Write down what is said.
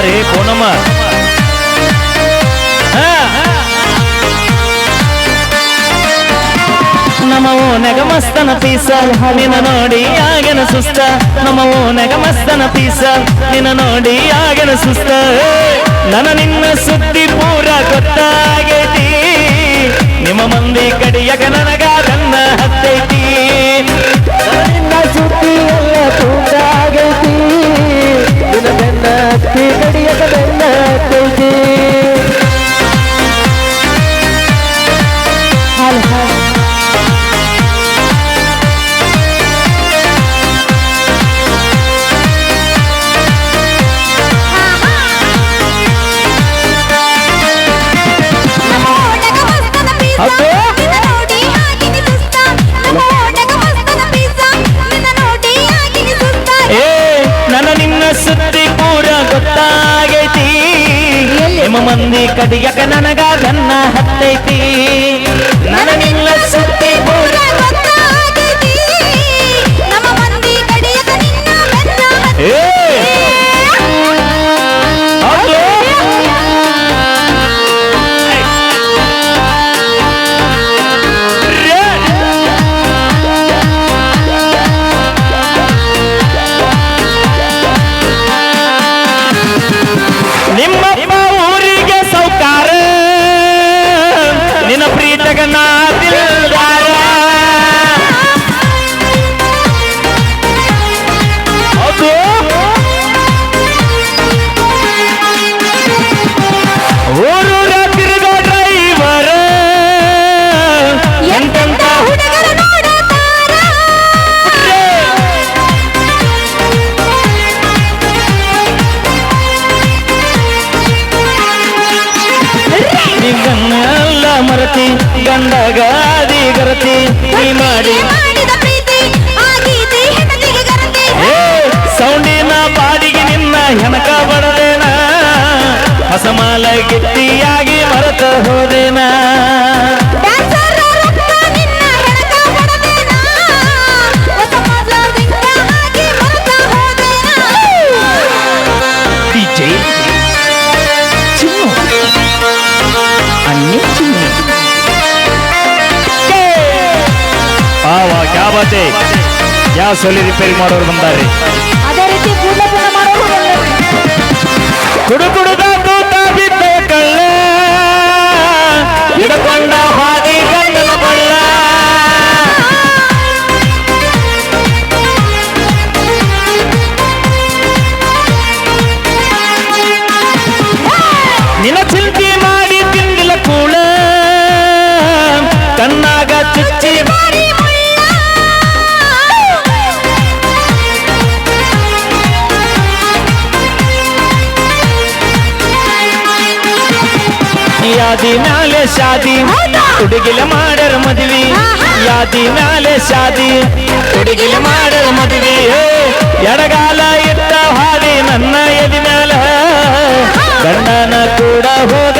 ಬಾರೇ ಪೂನಮ್ಮ ನಮವು ನೆಗಮಸ್ತನ ಪೀಸ ನಿನ್ನ ನೋಡಿ ಆಗನ ಸುಸ್ತ. ನಮವು ನೆಗಮಸ್ತನ ಮಸ್ತನ ಪೀಸ ನಿನ್ನ ನೋಡಿ ಆಗನ ಸುಸ್ತ. ನನ ನನ್ನ ನಿನ್ನ ಸುದ್ದಿ ಪೂರ ಗೊತ್ತಾಗೇತಿ. ನಿಮ್ಮ ಮಂದಿ ಕಡಿಯಗ ನನಗ ಮಂದಿ ಕಡಿಯಕ ನನಗ ನನ್ನ ಹತ್ತೈತಿ. ನನ್ನ ಗಂಡಗಾದಿ ಗರತಿ ನೀ ಮಾಡಿ. ಸೌಂಡಿನ ಬಾಡಿಗೆ ನಿನ್ನ ಹೆಣಕ ಬಡದೇನ ಹೊಸಮಾಲ ಗಿಟ್ಟಿಯಾಗಿ ಮರೆತ ಹೋದೇನ? ಡ್ಯಾನ್ಸರ್ ಆವಾ ಕ್ಯಾ ಬಾತೆ ಗ್ಯಾಸ್ ಒಲಿ ರಿಪೇರಿ ಮಾಡೋರು ಬಂದಾರೆ ಅದೇ ರೀತಿ ಪೂರ್ಣ ಪೂರ್ಣ ಮಾಡೋರು ಕುಡು ಕುಡುದ ಕೂತ ಬಿದ್ದ ಕಳ್ಳ ಹಿಡ್ಕೊಂಡ ಹಾದಿ ಗಂಡನ ಬಳ್ಳ ನಿನ್ನ ಚಿಂತೆ ಮಾಡಿ ತಿಂದಿಲ್ಲ ಕೂಳ ಕಣ್ಣಾಗ ಚುಚ್ಚಿ ಮಾರಿ ಯಾದಿ ಮ್ಯಾಲೆ ಶಾದಿ? ಹುಡುಗಿಲ ಮಾಡರ ಮದುವೆ. ಯಾದಿ ಮ್ಯಾಲೆ ಶಾದಿ. ಹುಡುಗಿಲ ಮಾಡರ ಮದುವೆ. ಎಡಗಾಲ ಇಟ್ಟ ಹಾದಿ ನನ್ನ ಎದಿ ಮ್ಯಾಲ. ಗಂಡನ ಕೂಡ ಹೋದ